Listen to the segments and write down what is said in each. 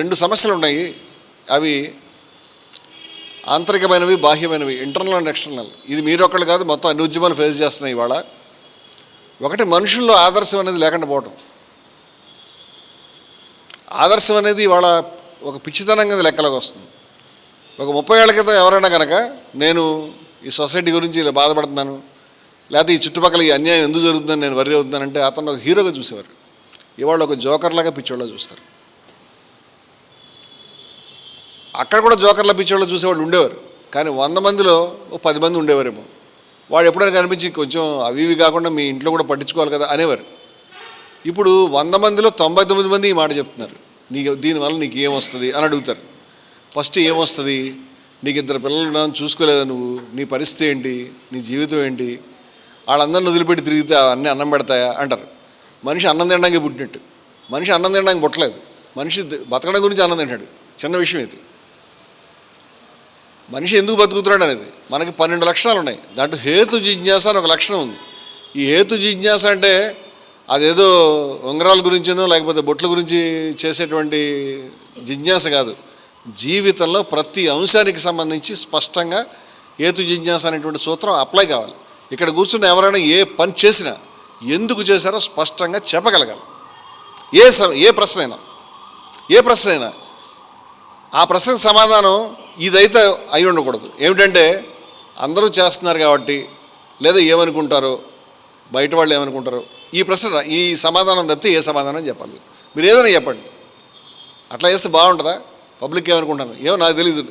రెండు సమస్యలు ఉన్నాయి. అవి ఆంతరికమైనవి బాహ్యమైనవి ఇంటర్నల్ అండ్ ఎక్స్టర్నల్ ఇది మీరు ఒక్కళ్ళు కాదు మొత్తం అన్ని ఉద్యమాలు ఫేస్ చేస్తున్నాయి ఇవాళ. ఒకటి మనుషుల్లో ఆదర్శం అనేది లేకుండా పోవటం. ఆదర్శం అనేది ఇవాళ ఒక పిచ్చితనంగా లెక్కలోకి వస్తుంది. ఒక ముప్పై ఏళ్ళ క్రితం ఎవరైనా కనుక నేను ఈ సొసైటీ గురించి ఇలా బాధపడుతున్నాను లేకపోతే ఈ చుట్టుపక్కల ఈ అన్యాయం ఎందుకు జరుగుతుందని నేను వరి అవుతున్నానంటే అతను ఒక హీరోగా చూసేవారు. ఇవాళ ఒక జోకర్లాగా పిచ్చోళ్ళగా చూస్తారు. అక్కడ కూడా జోకర్ల పిచ్చోళ్ళు చూసేవాళ్ళు ఉండేవారు. కానీ వంద మందిలో ఓ పది మంది ఉండేవారేమో. వాడు ఎప్పుడైనా కనిపించి కొంచెం అవి ఇవి కాకుండా మీ ఇంట్లో కూడా పట్టించుకోవాలి కదా అనేవారు. ఇప్పుడు వంద మందిలో తొంభై తొమ్మిది మంది ఈ మాట చెప్తున్నారు. నీకు దీనివల్ల నీకు ఏమొస్తుంది అని అడుగుతారు. ఫస్ట్ ఏమొస్తుంది నీకు ఇద్దరు పిల్లలు ఉన్నారని చూసుకోలేదా నువ్వు? నీ పరిస్థితి ఏంటి? నీ జీవితం ఏంటి? వాళ్ళందరిని వదిలిపెట్టి తిరిగితే అన్నీ అన్నం పెడతాయా అంటారు. మనిషి అన్నం తినడానికి పుట్టినట్టు. మనిషి అన్నం తినడానికి పుట్టలేదు. మనిషి బతకడం గురించి అన్నం తింటాడు. చిన్న విషయం ఇది. మనిషి ఎందుకు బతుకుతున్నాడు అనేది? మనకి పన్నెండు లక్షణాలు ఉన్నాయి దాంట్లో హేతు జిజ్ఞాస అని ఒక లక్షణం ఉంది. ఈ హేతు జిజ్ఞాస అంటే అదేదో ఉంగరాల గురించినో లేకపోతే బొట్ల గురించి చేసేటువంటి జిజ్ఞాస కాదు. జీవితంలో ప్రతి అంశానికి సంబంధించి స్పష్టంగా హేతు జిజ్ఞాస అనేటువంటి సూత్రం అప్లై కావాలి. ఇక్కడ కూర్చున్న ఎవరైనా ఏ పని చేసినా ఎందుకు చేశారో స్పష్టంగా చెప్పగలగాలి. ఏ ఏ ప్రశ్న అయినా ఏ ప్రశ్న అయినా ఆ ప్రశ్నకు సమాధానం ఇదైతే అయి ఉండకూడదు. ఏమిటంటే అందరూ చేస్తున్నారు కాబట్టి లేదా ఏమనుకుంటారో బయట వాళ్ళు ఏమనుకుంటారో ఈ ప్రశ్న ఈ సమాధానం తప్పితే ఏ సమాధానం చెప్పాలి. మీరు ఏదైనా చెప్పండి. అట్లా చేస్తే బాగుంటుందా? పబ్లిక్ ఏమనుకుంటాను ఏమో నాకు తెలియదు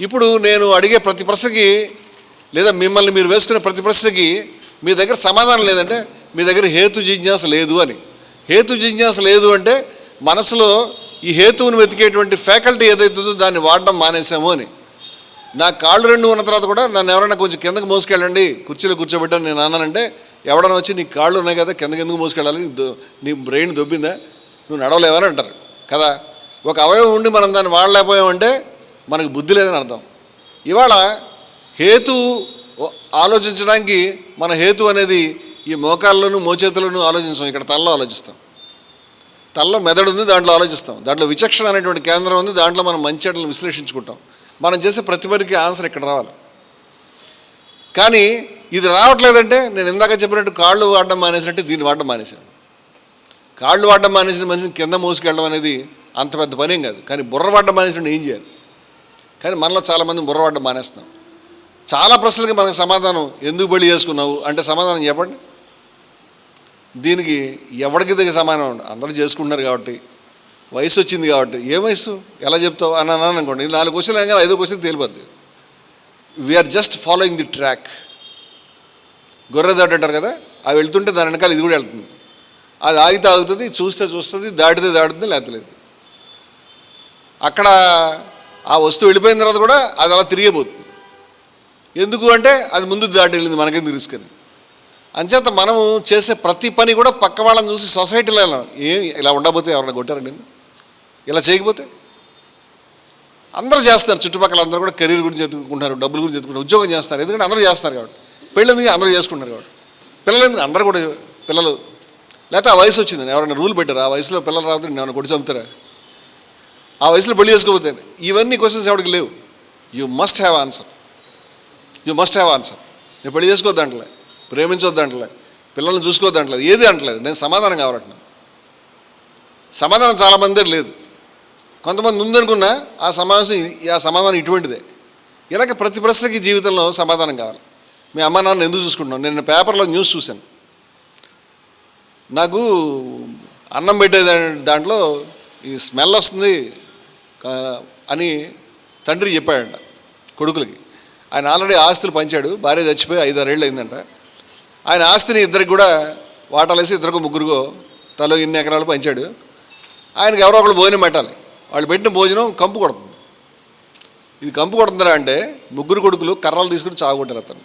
ఇప్పుడు నేను అడిగే ప్రతి ప్రశ్నకి లేదా మిమ్మల్ని మీరు వేసుకునే ప్రతి ప్రశ్నకి మీ దగ్గర సమాధానం లేదంటే మీ దగ్గర హేతు జిజ్ఞాస లేదు అని. హేతు జిజ్ఞాస లేదు అంటే మనసులో ఈ హేతువును వెతికేటువంటి ఫ్యాకల్టీ ఏదైతుందో దాన్ని వాడడం మానేసాము అని. నా కాళ్ళు రెండు ఉన్న తర్వాత కూడా నన్ను ఎవరైనా కొంచెం కిందకి మోసుకెళ్ళండి కుర్చీలో కూర్చోబెట్టాను నేను అన్నానంటే ఎవడన్నా వచ్చి నీ కాళ్ళు ఉన్నాయి కదా కిందకి ఎందుకు మోసుకెళ్ళాలి? నీ నీ బ్రెయిన్ దొబ్బిందా? నువ్వు నడవలేవని అంటారు. కదా? ఒక అవయవం ఉండి మనం దాన్ని వాడలేకపోయామంటే మనకు బుద్ధి లేదని అర్థం. ఇవాళ హేతు ఆలోచించడానికి మన హేతు అనేది ఈ మోకాల్లోనూ మోచేతులను ఆలోచించాం. ఇక్కడ తలలో ఆలోచిస్తాం. తలలో మెదడు ఉంది దాంట్లో ఆలోచిస్తాం. దాంట్లో విచక్షణ అనేటువంటి కేంద్రం ఉంది దాంట్లో మనం మంచి చెడ్డలను విశ్లేషించుకుంటాం. మనం చేసే ప్రతి పనికి ఆన్సర్ ఇక్కడ రావాలి. కానీ ఇది రావట్లేదంటే నేను ఇందాక చెప్పినట్టు కాళ్ళు వాడడం మానేసినట్టు దీన్ని వాడడం మానేశాను. కాళ్ళు వాడడం మానేసిన మనిషిని కింద మోసుకెళ్ళడం అనేది అంత పెద్ద పనేం కాదు. కానీ బుర్ర వాడడం మానేసినట్టు ఏం చేయాలి? కానీ మనలో చాలామంది బుర్ర వాడడం మానేస్తున్నాం. చాలా ప్రశ్నలకి మనకు సమాధానం ఎందుకు బలి చేసుకున్నావు? అంటే సమాధానం చెప్పండి. దీనికి ఎవరికి దగ్గర సమానం ఉండదు అందరూ చేసుకుంటున్నారు కాబట్టి. వయసు వచ్చింది కాబట్టి. ఏ వయసు? ఎలా చెప్తావు? అని అన్నాను అనుకోండి. నాలుగు క్వశ్చన్లు అయినా ఐదో question తేలిపోద్ది. We are just following the track గొర్రె దాటి అంటారు కదా అవి వెళ్తుంటే దాని వెనకాల ఇది కూడా వెళ్తుంది. అది ఆగితే ఆగుతుంది చూస్తే చూస్తుంది దాటితే దాటుతుంది లేకపోతే లేదు. అక్కడ ఆ వస్తువు వెళ్ళిపోయిన తర్వాత కూడా అది అలా తిరిగిపోతుంది. ఎందుకు అంటే అది ముందు దాటి వెళ్ళింది మనకెందుకు రిస్క్ అని. అంచేత మనము చేసే ప్రతి పని కూడా పక్క వాళ్ళని చూసి సొసైటీలో వెళ్ళాలి. ఏం ఇలా ఉండబోతే ఎవరైనా కొట్టారండి ఇలా చేయకపోతే? అందరూ చేస్తారు చుట్టుపక్కల అందరూ కూడా కెరీర్ గురించి ఎత్తుకుంటారు డబ్బులు గురించి ఎత్తుకుంటారు ఉద్యోగం చేస్తారు ఎందుకంటే అందరూ చేస్తారు కాబట్టి. పెళ్ళి ఎందుకు అందరూ చేసుకుంటారు కాబట్టి. పిల్లలు ఎందుకు? అందరూ కూడా పిల్లలు. లేకపోతే ఆ వయసు వచ్చింది. ఎవరైనా రూల్ పెట్టారు? ఆ వయసులో పిల్లలు రాకపోతే నేను కొట్టి చంపుతారా? ఆ వయసులో పెళ్ళి చేసుకోకపోతే ఇవన్నీ క్వశ్చన్స్ ఎవరికి లేవు. You must have answer you must have answer నేను పెళ్ళి ప్రేమించొద్దు అంటలేదు పిల్లల్ని చూసుకోవద్దంటలేదు ఏది అంటలేదు. నేను సమాధానం కావాలంటున్నాను సమాధానం చాలామంది దగ్గర లేదు. కొంతమంది ఉందనుకున్నా ఆ సమావేశం ఆ సమాధానం ఇటువంటిదే. ఇలాగ ప్రతి ప్రశ్నకి జీవితంలో సమాధానం కావాలి. మీ అమ్మ నాన్న ఎందుకు చూసుకుంటున్నాం నేను పేపర్లో న్యూస్ చూశాను. నాకు అన్నం పెట్టే దాంట్లో ఈ స్మెల్ వస్తుంది అని తండ్రి చెప్పాడంట కొడుకులకి. ఆయన ఆల్రెడీ ఆస్తులు పంచాడు. భార్య చచ్చిపోయి ఐదారేళ్ళు అయిందంట. ఆయన ఆస్తిని ఇద్దరికి కూడా వాటాలేసి ఇద్దరికో ముగ్గురుకో తలో ఇన్ని ఎకరాలు పంచాడు. ఆయనకి ఎవరో ఒకళ్ళు భోజనం పెట్టాలి. వాళ్ళు పెట్టిన భోజనం కంపు కొడుతుంది. ఇది కంపు కొడుతుందా అంటే ముగ్గురు కొడుకులు కర్రలు తీసుకుని చావగొట్టారు అతను.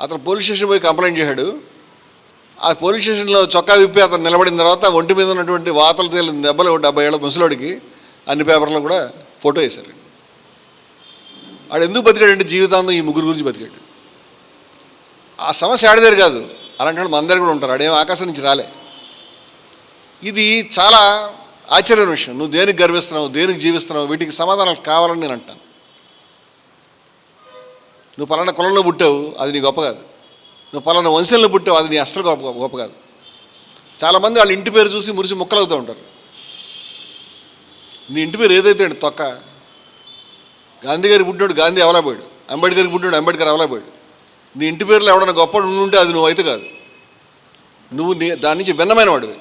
అతను పోలీస్ స్టేషన్ పోయి కంప్లైంట్ చేశాడు. ఆ పోలీస్ స్టేషన్లో చొక్కా విప్పి అతను నిలబడిన తర్వాత ఒంటి మీద ఉన్నటువంటి వాతలు తేలిన దెబ్బలు డెబ్బై ఏళ్ళ ముసలోడికి అన్ని పేపర్లో కూడా ఫోటో వేశారు. వాడు ఎందుకు బతికాడంటే జీవితాంతం ఈ ముగ్గురు గురించి బతికాడు. ఆ సమస్య ఆడదేరు కాదు. అలాంటి వాళ్ళు మన దగ్గర కూడా ఉంటారు. ఆడేం ఆకాశం నుంచి రాలే. ఇది చాలా ఆశ్చర్యమైన విషయం. నువ్వు దేనికి గర్విస్తున్నావు దేనికి జీవిస్తున్నావు వీటికి సమాధానాలు కావాలని నేను అంటాను. నువ్వు పలానా కులంలో పుట్టావు అది నీ గొప్ప కాదు. నువ్వు పలానా వంశంలో పుట్టావు అది నీ అస్సలు గొప్ప గొప్ప కాదు. చాలామంది వాళ్ళ ఇంటి పేరు చూసి మురిసి ముక్కలవుతూ ఉంటారు. నీ ఇంటి పేరు ఏదైతే తొక్క గాంధీ గారి పుట్టినాడు గాంధీ అవలాపోయాడు. అంబేద్కర్ పుట్టినాడు అంబేద్కర్ అవలాపోయాడు. నీ ఇంటి పేరులో ఎవడన్నా గొప్ప ఉంటే అది నువ్వు అయితే కాదు. నువ్వు నీ దాని నుంచి భిన్నమైన వాడివి.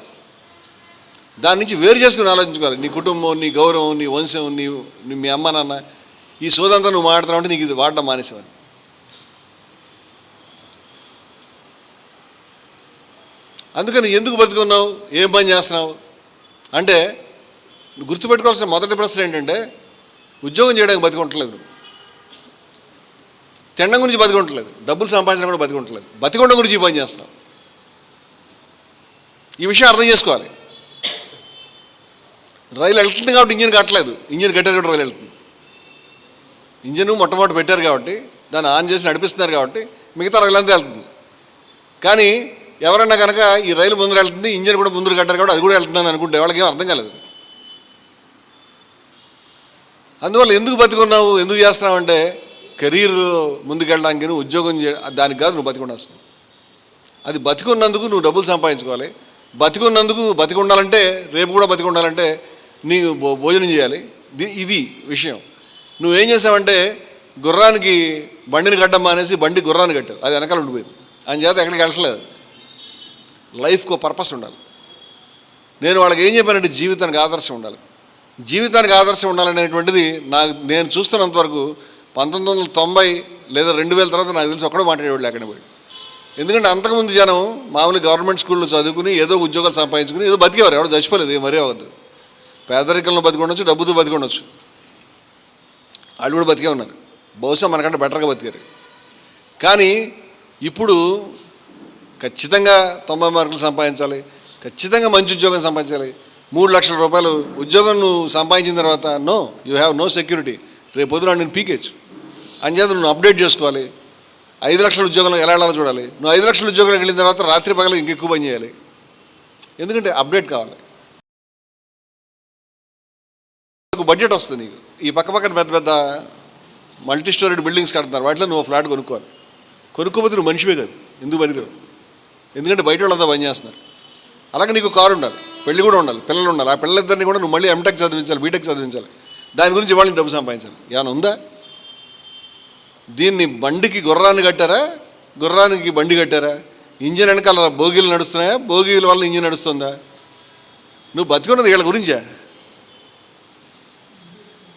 దాని నుంచి వేరు చేసుకుని ఆలోచించుకోవాలి. నీ కుటుంబం నీ గౌరవం నీ వంశం నీ నీ మీ అమ్మ నాన్న ఈ సోదంతా నువ్వు మాట్లాడుతున్నావు అంటే నీకు ఇది వాడడం మానేసేవాడు అందుకని ఎందుకు బతుకున్నావు? ఏం పని చేస్తున్నావు? అంటే నువ్వు గుర్తుపెట్టుకోవాల్సిన మొదటి ప్రశ్న ఏంటంటే ఉద్యోగం చేయడానికి బతికుంటలేదు నువ్వు. తినడం గురించి బతికుంటలేదు. డబ్బులు సంపాదించడం కూడా బతికుంటలేదు. బతికొండ గురించి పని చేస్తున్నాం. ఈ విషయం అర్థం చేసుకోవాలి. రైలు వెళ్తుంది కాబట్టి ఇంజిన్ కట్టలేదు. ఇంజిన్ కట్టారు కూడా రైలు వెళ్తుంది. ఇంజిన్ మొట్టమొదటి పెట్టారు కాబట్టి దాన్ని ఆన్ చేసి నడిపిస్తున్నారు కాబట్టి మిగతా రైలు అంతా వెళ్తుంది. కానీ ఎవరన్నా కనుక ఈ రైలు ముందర వెళ్తుంది ఇంజిన్ కూడా ముందర కట్టారు కాబట్టి అది కూడా వెళ్తుందని అనుకుంటే వాళ్ళకి ఏం అర్థం కాలేదు. అందువల్ల ఎందుకు బతికున్నావు? ఎందుకు చేస్తున్నావు అంటే కెరీర్ ముందుకెళ్ళడానికి నువ్వు ఉద్యోగం దానికి కాదు నువ్వు బతికుండాల్సింది. అది బతికున్నందుకు నువ్వు డబ్బులు సంపాదించుకోవాలి. బతికున్నందుకు బతికి ఉండాలంటే రేపు కూడా బతికి ఉండాలంటే నీకు భో- భోజనం చేయాలి. ఇది విషయం. నువ్వేం చేసావంటే గుర్రానికి బండిని కట్టడం మానేసి బండి గుర్రాన్ని కట్టావు. అది వెనకాల ఉండిపోయింది. అని చేత ఎక్కడికి వెళ్ళట్లేదు. లైఫ్కి పర్పస్ ఉండాలి. నేను వాళ్ళకి ఏం చెప్పానంటే జీవితానికి ఆదర్శం ఉండాలి. జీవితానికి ఆదర్శం ఉండాలనేటువంటిది నాకు నేను చూస్తున్నంత వరకు పంతొమ్మిది వందల తొంభై లేదా రెండు వేల తర్వాత నాకు తెలిసి ఒక్కడో మాట్లాడేవాడు లేకుండా పోయి ఎందుకంటే అంతకుముందు జనం మామూలు గవర్నమెంట్ స్కూల్లో చదువుకుని ఏదో ఉద్యోగాలు సంపాదించుకుని ఏదో బతికేవారు. ఎవరు చచ్చిపోలేదు మరీ అవ్వద్దు. పేదరికంలో బతికి డబ్బుతో బతికి వాళ్ళు కూడా బతికే ఉన్నారు. బహుశా మనకంటే బెటర్గా బతికారు. కానీ ఇప్పుడు ఖచ్చితంగా తొంభై మార్కులు సంపాదించాలి ఖచ్చితంగా మంచి ఉద్యోగం సంపాదించాలి. మూడు లక్షల రూపాయలు ఉద్యోగం నువ్వు సంపాదించిన తర్వాత no you have no security. రేపు పొద్దున నేను పీకేచ్చు అంచేత నువ్వు అప్డేట్ చేసుకోవాలి. ఐదు లక్షల ఉద్యోగంలో ఎలా వెళ్ళాలో చూడాలి. నువ్వు ఐదు లక్షల ఉద్యోగంలోకి వెళ్ళిన తర్వాత రాత్రి పగల ఇంకెక్కువ పని చేయాలి. ఎందుకంటే అప్డేట్ కావాలి. బడ్జెట్ వస్తుంది నీకు. ఈ పక్క పక్కన పెద్ద పెద్ద మల్టీ స్టోరీడ్ బిల్డింగ్స్ కడుతున్నారు. వాటిలో నువ్వు ఫ్లాట్ కొనుక్కోవాలి. కొనుక్కోపోతే నువ్వు మనిషివే కాదు. ఎందుకు పనికిరావు ఎందుకంటే బయట వాళ్ళంతా పని చేస్తున్నారు. అలాగే నీకు కారు ఉండాలి. పెళ్ళి కూడా ఉండాలి. పిల్లలు ఉండాలి. ఆ పిల్లలిద్దరిని కూడా నువ్వు మళ్ళీ ఎంటెక్ చదివించాలి బీటెక్ చదివించాలి. దాని గురించి వాళ్ళని డబ్బు సంపాదించాలి. ఏమైనా ఉందా? దీన్ని బండికి గుర్రాన్ని కట్టారా? గుర్రానికి బండి కట్టారా? ఇంజిన్ వెనకాల భోగీలు నడుస్తున్నాయా? భోగీల వల్ల ఇంజిన్ నడుస్తుందా? నువ్వు బతుకున్నది వీళ్ళ గురించా?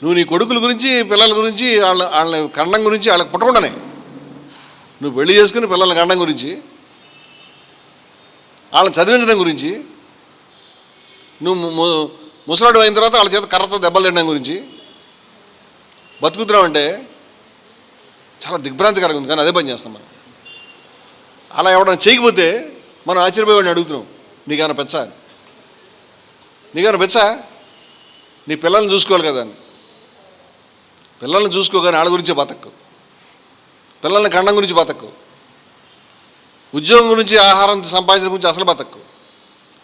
నువ్వు నీ కొడుకుల గురించి పిల్లల గురించి వాళ్ళ వాళ్ళ కండం గురించి వాళ్ళకి పుట్టకుండానే. నువ్వు పెళ్ళి చేసుకుని పిల్లల కండం గురించి వాళ్ళని చదివించడం గురించి నువ్వు ముసలాడు అయిన తర్వాత వాళ్ళ చేత కర్రతో దెబ్బలు తినడం గురించి బతుకుతున్నావు అంటే చాలా దిగ్భ్రాంతికరంగా ఉంది కానీ అదే పని చేస్తాం మనం. అలా ఎవడన్నా చేయకపోతే మనం ఆశ్చర్యపోయి అడుగుతున్నాం నీకేమైనా పెచ్చా? నీకేమైనా పెచ్చా? నీ పిల్లల్ని చూసుకోవాలి కదా అని. పిల్లల్ని చూసుకోగానే వాళ్ళ గురించి బతక్కు. పిల్లల్ని కండం గురించి బతక్కు. ఉద్యోగం గురించి ఆహారం సంపాదించడం గురించి అసలు బతక్కు.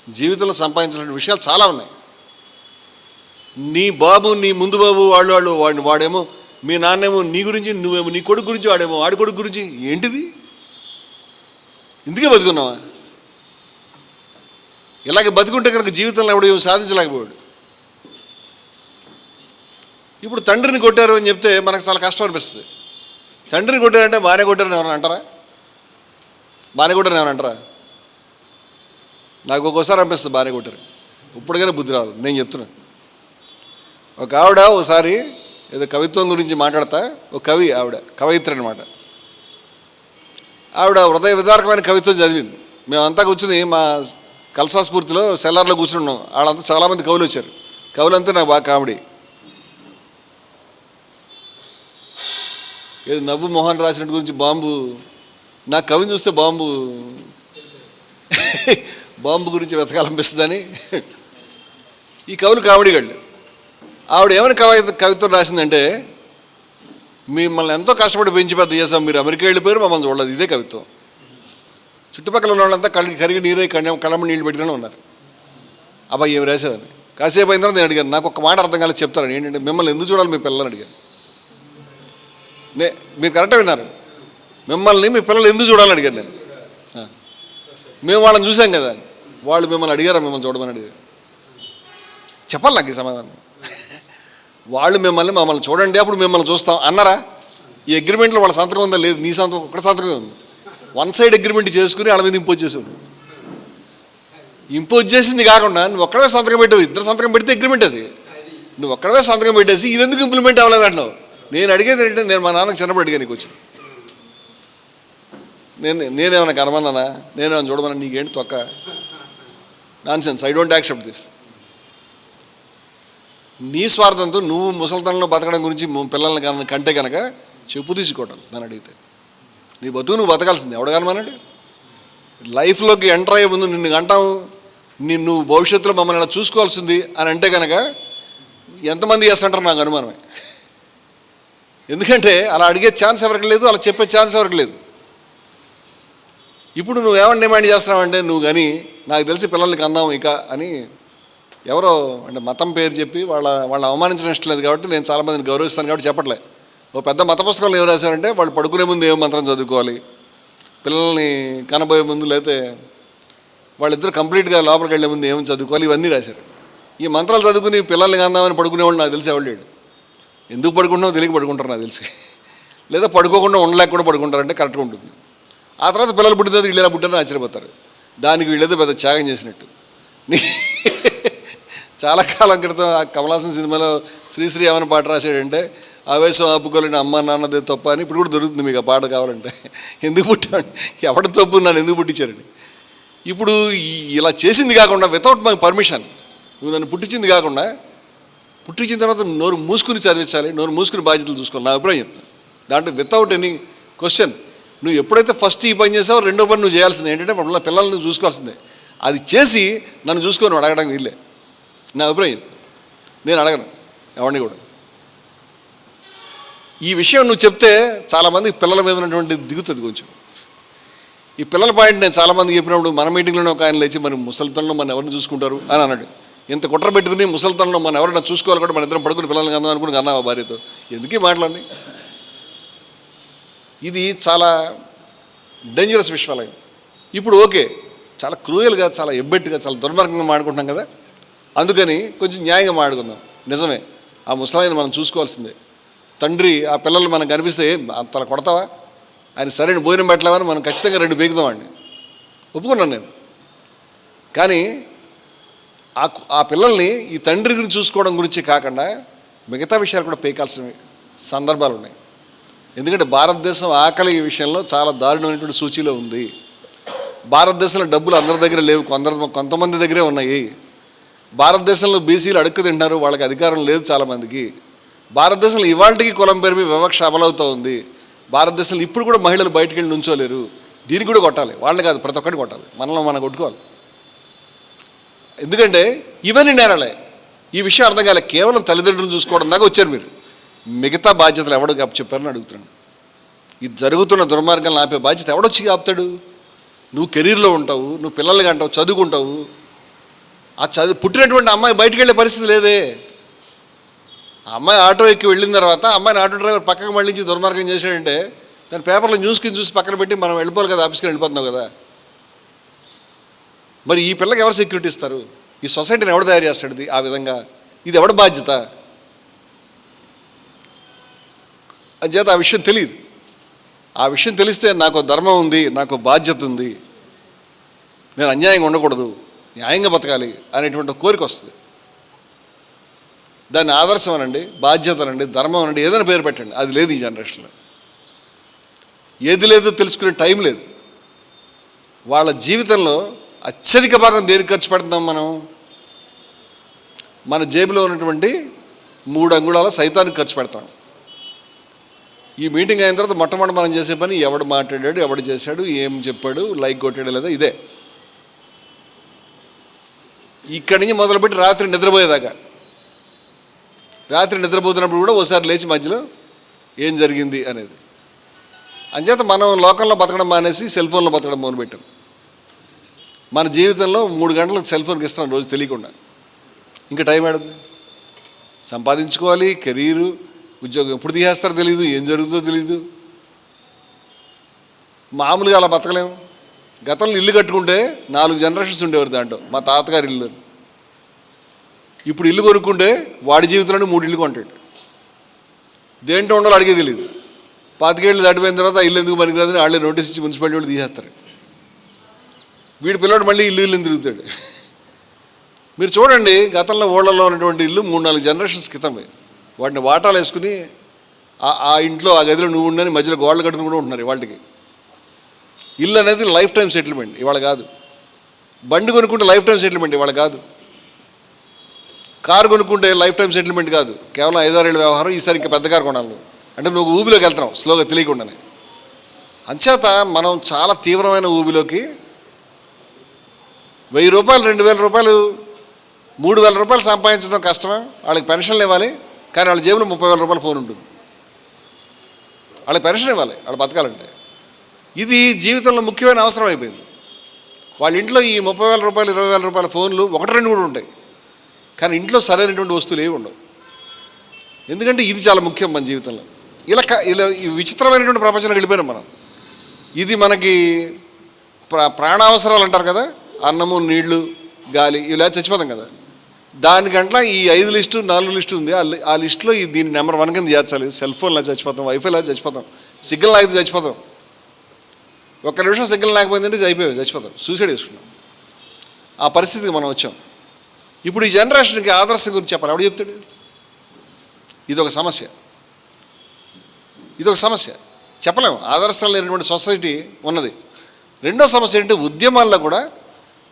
జీవితంలో సంపాదించినటువంటి విషయాలు చాలా ఉన్నాయి. నీ బాబు నీ ముందు బాబు వాళ్ళు వాళ్ళు వాడిని వాడేమో మీ నాన్నేమో నీ గురించి నువ్వేమో నీ కొడుకు గురించి వాడేమో వాడి కొడుకు గురించి. ఏంటిది? ఇందుకే బతుకున్నావా? ఇలాగే బతుకుంటే కనుక జీవితంలో ఎవడు ఏమి సాధించలేకపోయాడు. ఇప్పుడు తండ్రిని కొట్టారు అని చెప్తే మనకు చాలా కష్టం అనిపిస్తుంది. తండ్రిని కొట్టారంటే భార్య కొట్టారని ఎవరైనా అంటారా? భార్య కొట్టారని ఎవరైనా అంటారా? నాకు ఒక్కోసారి అనిపిస్తుంది భార్య కొట్టారు ఇప్పటికైనా బుద్ధి రావాలి. నేను చెప్తున్నాను. ఒక ఆవిడ ఒకసారి ఏదో కవిత్వం గురించి మాట్లాడతా ఒక కవి ఆవిడ కవయిత్రి అనమాట ఆవిడ హృదయ విదారకమైన కవిత్వం చదివింది. మేమంతా కూర్చుని మా కల్సా స్ఫూర్తిలో సెల్లార్లో కూర్చున్నాం వాళ్ళంతా చాలామంది కవులు వచ్చారు. కవులంతా నాకు బాగా కామెడీ. ఏదో నవ్వు మోహన్ రాసినట్టు గురించి బాంబు నా కవిని చూస్తే బాంబు బాంబు గురించి వెతకాలనిపిస్తుందని. ఈ కవులు కామెడీ గళ్ళు ఆవిడ ఏమని కవి కవిత్వం రాసిందంటే మిమ్మల్ని ఎంతో కష్టపడి పెంచి పెద్ద చేసాం మీరు అమెరికా వెళ్ళిపోయారు మమ్మల్ని చూడలేదు. ఇదే కవిత్వం. చుట్టుపక్కల ఉన్న వాళ్ళంతా కళ్ళకి కరిగి నీరే కళ్ళ కళ్ళమ్మ నీళ్ళు పెట్టుకునే ఉన్నారు. అబ్బాయి ఏమి రాశారని కాసేపు అయిన తర్వాత నేను అడిగాను నాకు ఒక మాట అర్థం కాలేదు చెప్తాను ఏంటంటే మిమ్మల్ని ఎందుకు చూడాలి మీ పిల్లలని? అడిగాను. నే మీరు కరెక్ట్గా విన్నారు. మిమ్మల్ని మీ పిల్లలు ఎందుకు చూడాలని అడిగాను నేను. మేము వాళ్ళని చూసాం కదా వాళ్ళు మిమ్మల్ని అడిగారా మిమ్మల్ని చూడమని? అడిగారు చెప్పాలి నాకు ఈ సమాధానం. వాళ్ళు మిమ్మల్ని మమ్మల్ని చూడండి అప్పుడు మిమ్మల్ని చూస్తాం. అన్నారా? ఈ అగ్రిమెంట్లో వాళ్ళ సంతకం ఉందా? లేదు నీ సంతకం ఒక్కడ సంతకమే ఉంది. వన్ సైడ్ అగ్రిమెంట్ చేసుకుని వాళ్ళ మీద ఇంపోజ్ చేసావు ఇంపోజ్ చేసింది కాకుండా నువ్వు ఒక్కడే సంతకం పెట్టావు. ఇద్దరు సంతకం పెడితే అగ్రిమెంట్ అది. నువ్వు ఒక్కడే సంతకం పెట్టేసి ఇది ఎందుకు ఇంప్లిమెంట్ అవ్వలేదు అంటున్నావు? నేను అడిగేది ఏంటంటే నేను మా నాన్నకి చిన్నప్పుడు అడిగాను నీకు వచ్చింది. నేను నేనేమైనా కనమన్నానా నేనేమైనా చూడమన్నా? నీకేంటి తొక్క? Nonsense I don't accept this నీ స్వార్థంతో నువ్వు ముసలితనంలో బతకడం గురించి పిల్లల్ని కన కంటే కనుక చెప్పు తీసుకోవటం నన్ను అడిగితే. నీ బతుకు నువ్వు బతకాల్సింది ఎవడు లైఫ్లోకి ఎంటర్ అయ్యే ముందు నిన్ను అంటాం నిన్ను భవిష్యత్తులో మమ్మల్ని ఇలా చూసుకోవాల్సింది అని అంటే కనుక ఎంతమంది చేస్తుంటారు నాకు అనుమానమే. ఎందుకంటే అలా అడిగే ఛాన్స్ ఎవరికి లేదు అలా చెప్పే ఛాన్స్ ఎవరికి లేదు. ఇప్పుడు నువ్వు ఏమని డిమాండ్ చేస్తున్నావంటే నువ్వు కానీ నాకు తెలిసి పిల్లలకి అందాం ఇక అని ఎవరో అంటే మతం పేరు చెప్పి వాళ్ళ వాళ్ళని అవమానించడం ఇష్టం లేదు కాబట్టి నేను చాలామందిని గౌరవిస్తాను కాబట్టి చెప్పట్లే. ఓ పెద్ద మత పుస్తకాలు ఏం రాశారంటే వాళ్ళు పడుకునే ముందు ఏం మంత్రం చదువుకోవాలి పిల్లల్ని కనబోయే ముందు లేకపోతే వాళ్ళిద్దరు కంప్లీట్గా లోపలికి వెళ్ళే ముందు ఏమి చదువుకోవాలి ఇవన్నీ రాశారు. ఈ మంత్రాలు చదువుకుని పిల్లల్ని కందామని పడుకునేవాళ్ళు నాకు తెలిసి ఎవరు లేడు. ఎందుకు పడుకుంటున్నావు తెలియక పడుకుంటారు నాకు తెలిసి. లేదా పడుకోకుండా ఉండలేక కూడా పడుకుంటారంటే కరెక్ట్గా ఉంటుంది. ఆ తర్వాత పిల్లలు పుట్టిన తర్వాత వీళ్ళు ఎలా పుట్టారని ఆశ్చర్యపోతారు. దానికి వీళ్ళేదో పెద్ద త్యాగం చేసినట్టు. నీ- చాలా కాలం క్రితం ఆ కమలాసన్ సినిమాలో శ్రీశ్రీ ఏమైనా పాట రాశాడంటే ఆవేశం ఆపుకోలేని అమ్మ నాన్నదే తప్ప అని ఇప్పుడు కూడా దొరుకుతుంది మీకు ఆ పాట కావాలంటే. ఎందుకు పుట్టాడు ఎవడ తప్పు? నన్ను ఎందుకు పుట్టించారండి ఇప్పుడు ఇలా చేసింది కాకుండా వితౌట్ మై పర్మిషన్ నువ్వు నన్ను పుట్టించింది కాకుండా పుట్టించిన తర్వాత నోరు మూసుకుని చదివించాలి నోరు మూసుకుని బాధ్యతలు చూసుకోవాలి. నా అభిప్రాయం చెప్తాను దాంట్లో వితౌట్ ఎనీ క్వశ్చన్ నువ్వు ఎప్పుడైతే ఫస్ట్ ఈ పని చేసావో రెండో పని నువ్వు చేయాల్సిందే. ఏంటంటే పిల్లల్ని చూసుకోవాల్సిందే. అది చేసి నన్ను చూసుకొని అడగడానికి అడగడం వీళ్ళే నా అభిప్రాయం. నేను అడగను ఎవరిని కూడా. ఈ విషయం నువ్వు చెప్తే చాలామంది పిల్లల మీద ఉన్నటువంటి దిగుతుంది కొంచెం. ఈ పిల్లల పాయింట్ నేను చాలామంది చెప్పినప్పుడు మన మీటింగ్లోనే ఒక ఆయన లేచి మరి ముసలితనంలో మన ఎవరిని చూసుకుంటారు అని అన్నాడు. ఇంత కుట్ర పెట్టుకుని ముసలితనంలో మన ఎవరైనా చూసుకోవాలి కూడా మన ఇద్దరం పడుకుని పిల్లల్ని కందాం అనుకుని అన్నా భార్యతో? ఎందుకు మాట్లాడి ఇది చాలా డేంజరస్ విశ్వాలయం ఇప్పుడు ఓకే చాలా క్రూయల్గా చాలా ఎబ్బెట్టుగా చాలా దుర్మార్గంగా మాడుకుంటున్నాం కదా. అందుకని కొంచెం న్యాయంగా మాట్లాడుకుందాం. నిజమే. ఆ ముసలాయిని మనం చూసుకోవాల్సిందే. తండ్రి ఆ పిల్లలు మనకు కనిపిస్తే తల అంతలా కొడతావా? ఆయన సరైన భోజనం పెట్టలేమని మనం ఖచ్చితంగా రెండు బీగుదామండి ఒప్పుకున్నాను నేను. కానీ ఆ ఆ పిల్లల్ని ఈ తండ్రి గురించి చూసుకోవడం గురించి కాకుండా మిగతా విషయాలు కూడా పేకాల్సిన సందర్భాలు ఉన్నాయి. ఎందుకంటే భారతదేశం ఆకలి విషయంలో చాలా దారుణమైనటువంటి సూచీలో ఉంది. భారతదేశంలో డబ్బులు అందరి దగ్గర లేవు. కొందరు కొంతమంది దగ్గరే ఉన్నాయి. భారతదేశంలో బీసీలు అడుక్కు తింటున్నారు వాళ్ళకి అధికారం లేదు చాలామందికి. భారతదేశంలో ఇవాళకి కులం పేరు మీద వివక్ష అమలవుతూ ఉంది భారతదేశంలో ఇప్పుడు కూడా మహిళలు బయటికి వెళ్ళి నుంచోలేరు. దీనికి కూడా కొట్టాలి. వాళ్ళని కాదు ప్రతి ఒక్కటి కొట్టాలి. మనల్ని మనం కొట్టుకోవాలి. ఎందుకంటే ఇవన్నీ నేరాలే. ఈ విషయం అర్థం కాలే. కేవలం తల్లిదండ్రులు చూసుకోవడం దాకా వచ్చారు మీరు. మిగతా బాధ్యతలు ఎవడో చెప్పారని అడుగుతున్నాను. ఇది జరుగుతున్న దుర్మార్గాలను ఆపే బాధ్యత ఎవడొచ్చి ఆపుతాడు? నువ్వు కెరీర్లో ఉంటావు నువ్వు పిల్లల్ని అంటావు చదువుకుంటావు ఆ చదువు పుట్టినటువంటి అమ్మాయి బయటికి వెళ్ళే పరిస్థితి లేదే. ఆ అమ్మాయి ఆటో ఎక్కి వెళ్ళిన తర్వాత అమ్మాయిని ఆటో డ్రైవర్ పక్కకు మళ్ళించి దుర్మార్గం చేశాడంటే దాని పేపర్లో న్యూస్ కింద చూసి పక్కన పెట్టి మనం వెళ్ళిపోవాలి కదా ఆఫీస్కి వెళ్ళిపోతున్నావు కదా. మరి ఈ పిల్లకి ఎవరు సెక్యూరిటీ ఇస్తారు? ఈ సొసైటీని ఎవడు తయారు చేస్తాడు ఆ విధంగా? ఇది ఎవడ బాధ్యత? అంచేత ఆ విషయం తెలియదు ఆ విషయం తెలిస్తే నాకు ధర్మం ఉంది నాకు బాధ్యత ఉంది. నేను అన్యాయంగా ఉండకూడదు. న్యాయంగా బతకాలి అనేటువంటి కోరిక వస్తుంది. దాన్ని ఆదర్శం అనండి బాధ్యత అనండి ధర్మం అనండి ఏదైనా పేరు పెట్టండి. అది లేదు ఈ జనరేషన్లో. ఏది లేదో తెలుసుకునే టైం లేదు. వాళ్ళ జీవితంలో అత్యధిక భాగం దేనికి ఖర్చు పెడుతున్నాం మనం? మన జేబులో ఉన్నటువంటి మూడు అంగుళాల సైతానికి ఖర్చు పెడతాం. ఈ మీటింగ్ అయిన తర్వాత మొట్టమొదటి మనం చేసే పని ఎవడు మాట్లాడాడు ఎవడు చేశాడు ఏం చెప్పాడు లైక్ కొట్టాడు లేదా ఇదే. ఇక్కడి నుంచి మొదలుపెట్టి రాత్రి నిద్రపోయేదాకా. రాత్రి నిద్రపోతున్నప్పుడు కూడా ఓసారి లేచి మధ్యలో ఏం జరిగింది అనేది. అంచేత మనం లోకంలో బతకడం మానేసి సెల్ ఫోన్లో బతకడం మొదలుపెట్టాం. మన జీవితంలో మూడు గంటలకు సెల్ ఫోన్కి ఇస్తున్నాం రోజు తెలియకుండా. ఇంకా టైం ఆడుంది సంపాదించుకోవాలి కెరీరు ఉద్యోగం ఎప్పుడు తీసేస్తారో తెలియదు ఏం జరుగుతుందో తెలియదు మామూలుగా అలా బతకలేము. గతంలో ఇల్లు కట్టుకుంటే నాలుగు జనరేషన్స్ ఉండేవారు దాంట్లో. మా తాతగారి ఇల్లు. ఇప్పుడు ఇల్లు కొనుక్కుంటే వాడి జీవితంలోనే మూడు ఇల్లు కొంటాడు. దేంట్లో ఉండాలో అడిగే తెలియదు పాతికేళ్ళు దాటిపోయిన తర్వాత ఇల్లు ఎందుకు పనికిరాదని వాళ్ళే నోటీస్ ఇచ్చి మున్సిపాలిటీ వాళ్ళు తీసేస్తారు. వీడి పిల్లడు మళ్ళీ ఇల్లు ఇల్లు తిరుగుతాడు. మీరు చూడండి గతంలో ఓళ్ళల్లో ఉన్నటువంటి ఇల్లు మూడు నాలుగు జనరేషన్స్ క్రితమే. వాటిని వాటాలు వేసుకుని ఆ- ఆ ఇంట్లో ఆ గదిలో నువ్వు ఉండని మధ్యలో గోడలు కట్టుకుని కూడా ఉంటున్నారు వాళ్ళకి ఇల్లు అనేది లైఫ్ టైం సెటిల్మెంట్ ఇవాళ కాదు. బండి కొనుక్కుంటే లైఫ్ టైం సెటిల్మెంట్ ఇవాళ కాదు. కారు కొనుక్కుంటే లైఫ్ టైం సెటిల్మెంట్ కాదు. కేవలం ఐదారేళ్ళ వ్యవహారం ఈసారి ఇంకా పెద్ద కారు కొనాలి అంటే నువ్వు ఊబిలోకి వెళ్తున్నావు స్లోగా తెలియకుండానే. అంచేత మనం చాలా తీవ్రమైన ఊబిలోకి వెయ్యి రూపాయలు రెండు వేల రూపాయలు మూడు వేల రూపాయలు సంపాదించడం కష్టమే? వాళ్ళకి పెన్షన్లు ఇవ్వాలి కానీ వాళ్ళ జేబులో ముప్పై వేల రూపాయల ఫోన్ ఉంటుంది. వాళ్ళకి పెన్షన్ ఇవ్వాలి వాళ్ళు బతకాలంటే. ఇది జీవితంలో ముఖ్యమైన అవసరం అయిపోయింది. వాళ్ళ ఇంట్లో ఈ ముప్పై వేల రూపాయలు ఇరవై వేల రూపాయల ఫోన్లు ఒకటి రెండు కూడా ఉంటాయి. కానీ ఇంట్లో సరైనటువంటి వస్తువులు ఏవి ఉండవు. ఎందుకంటే ఇది చాలా ముఖ్యం మన జీవితంలో. ఇలా క- ఇలా ఈ విచిత్రమైనటువంటి ప్రపంచంలో వెళ్ళిపోయినాం మనం. ఇది మనకి ప్రా ప్రాణావసరాలు అంటారు కదా? అన్నము నీళ్ళు గాలి ఇలా చచ్చిపోతాం కదా? దానికంటే ఈ ఐదు లిస్టు నాలుగు లిస్టు ఉంది. ఆ ఆ లిస్టులో ఈ దీని నెంబర్ వన్ కింద చేర్చాలి. సెల్ ఫోన్లో చచ్చిపోతాం వైఫైలో చచ్చిపోతాం సిగ్నల్ అయితే చచ్చిపోతాం. ఒక్క నిమిషం సిగ్నల్ లేకపోయిందంటే అయిపోయాం చచ్చిపోతాం. సూసైడ్ చేసుకున్నాం. ఆ పరిస్థితికి మనం వచ్చాం. ఇప్పుడు ఈ జనరేషన్కి ఆదర్శం గురించి చెప్పాలి. ఎవడు చెప్తాడు? ఇది ఒక సమస్య. ఇది ఒక సమస్య. చెప్పలేము. ఆదర్శం లేనటువంటి సొసైటీ ఉన్నది. రెండో సమస్య ఏంటంటే ఉద్యమాల్లో కూడా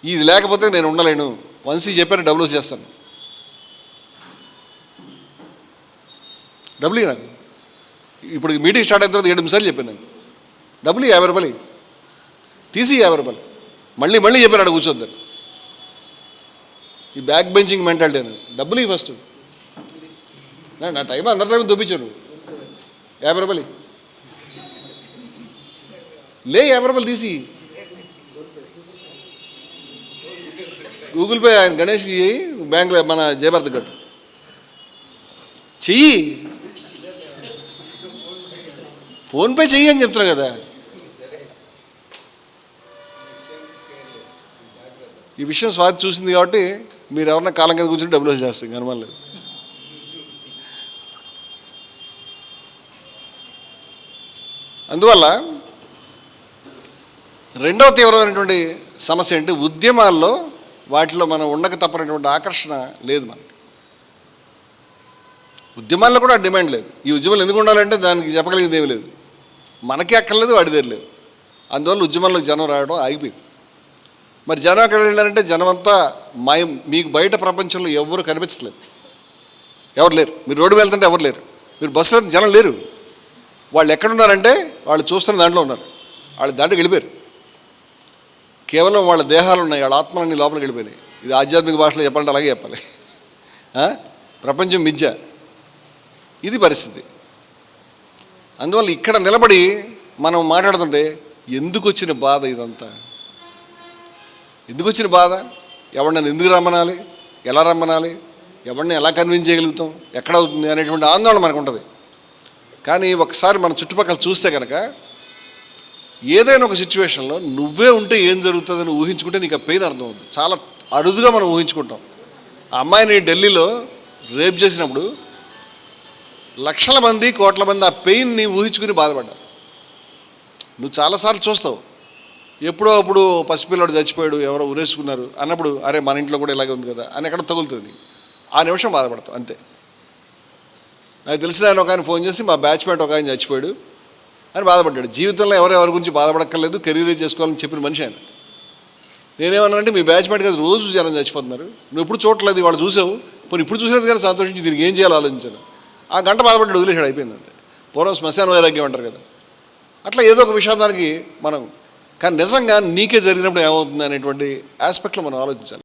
ఇది లేకపోతే నేను ఉండలేను. వన్సీ చెప్పాను డబ్బులు చేస్తాను. డబ్బులు నాకు ఇప్పుడు మీటింగ్ స్టార్ట్ అయిన తర్వాత ఏడు నిమిషాలు చెప్పాను నేను. డబ్బులు యాభై రూపాయలు తీసి యాభై రూపాయలు. మళ్ళీ మళ్ళీ చెప్పారు అక్కడ కూర్చోద్దారు ఈ బ్యాక్ బెంచింగ్ మెంటాలిటీ అనేది. డబ్బులు ఇవి ఫస్ట్ నా- టైం అందరి టైం దొప్పించారు యాభై రూపాయలు లే యాభై రూపాయలు తీసి గూగుల్ పే ఆయన గణేష్ చెయ్యి బ్యాంకులో మన జయభర్త గట్టు చెయ్యి. ఫోన్పే చెయ్యి అని చెప్తున్నా కదా. ఈ విషయం స్వాతి చూసింది కాబట్టి మీరు ఎవరన్నా కాలం కింద కూర్చొని డబ్బులు చేస్తాం లేదు అందువల్ల రెండవ తీవ్రమైనటువంటి సమస్య ఏంటి? ఉద్యమాల్లో వాటిలో మనం ఉండక తప్పనటువంటి ఆకర్షణ లేదు మనకి. ఉద్యమాల్లో కూడా డిమాండ్ లేదు. ఈ ఉద్యమాలు ఎందుకు ఉండాలంటే దానికి చెప్పగలిగింది ఏమీ లేదు. మనకి అక్కర్లేదు వాడి దగ్గర లేదు. అందువల్ల ఉద్యమంలో జనం రావడం ఆగిపోయింది. మరి జనం ఎక్కడ వెళ్ళారంటే జనం అంతా మాయం మీకు బయట ప్రపంచంలో ఎవరు కనిపించట్లేదు. ఎవరు లేరు. మీరు రోడ్డు వెళ్తుంటే ఎవరు లేరు. మీరు బస్సులో వెళ్తే జనం లేరు. వాళ్ళు ఎక్కడున్నారంటే వాళ్ళు చూస్తున్న దాంట్లో ఉన్నారు. వాళ్ళు దాంట్లో వెళ్ళిపోయారు. కేవలం వాళ్ళ దేహాలు ఉన్నాయి. వాళ్ళ ఆత్మలన్నీ లోపలికి వెళ్ళిపోయినాయి. ఇది ఆధ్యాత్మిక భాషలో చెప్పాలంటే అలాగే చెప్పాలి. ప్రపంచం మిథ్య. ఇది పరిస్థితి. అందువల్ల ఇక్కడ నిలబడి మనం మాట్లాడుతుంటే ఎందుకు వచ్చిన బాధ ఇదంతా? ఎందుకు వచ్చిన బాధ? ఎవరిని ఎందుకు రమ్మనాలి? ఎలా రమ్మనాలి? ఎవరిని ఎలా కన్విన్స్ చేయగలుగుతాం? ఎక్కడ అవుతుంది అనేటువంటి ఆందోళన మనకు ఉంటుంది కానీ ఒకసారి మన చుట్టుపక్కల చూస్తే కనుక ఏదైనా ఒక సిచ్యువేషన్లో నువ్వే ఉంటే ఏం జరుగుతుందని ఊహించుకుంటే నీకు ఆ పెయిన్ అర్థమవుతుంది చాలా అరుదుగా మనం ఊహించుకుంటాం. ఆ అమ్మాయిని ఢిల్లీలో రేప్ చేసినప్పుడు లక్షల మంది కోట్ల మంది ఆ పెయిన్ని ఊహించుకుని బాధపడ్డారు. నువ్వు చాలాసార్లు చూస్తావు. ఎప్పుడో అప్పుడు పసిపిల్లడు చచ్చిపోయాడు ఎవరో ఉరేసుకున్నారు. అన్నప్పుడు అరే మన ఇంట్లో కూడా ఇలాగే ఉంది కదా అని ఎక్కడ తగులుతుంది. ఆ నిమిషం బాధపడతాం అంతే. నాకు తెలిసిన ఆయన ఒక ఆయన ఫోన్ చేసి మా బ్యాచ్మేట్ ఒక ఆయన చచ్చిపోయాడు అని బాధపడ్డాడు. జీవితంలో ఎవరెవరి గురించి బాధపడక్కర్లేదు కెరీరే చేసుకోవాలని చెప్పిన మనిషి ఆయన. నేనేమన్నానంటే మీ బ్యాచ్మేట్ కదా రోజు జనం చచ్చిపోతున్నారు. నువ్వు ఎప్పుడు చూడలేదు వాళ్ళు చూసావు. పోనీ ఇప్పుడు చూసేది కానీ సంతోషించి దీనికి ఏం చేయాలో ఆలోచించాను ఆ గంట బాధపడ్డాడు వదిలేసాడు అయిపోయింది అంతే. పూర్వం శ్మశాన వైరాగ్యం అంటారు కదా. అట్లా ఏదో ఒక విషాదానికి మనం కానీ నిజంగా నీకే జరిగినప్పుడు ఏమవుతుంది అనేటువంటి ఆస్పెక్ట్లో మనం ఆలోచించాలి.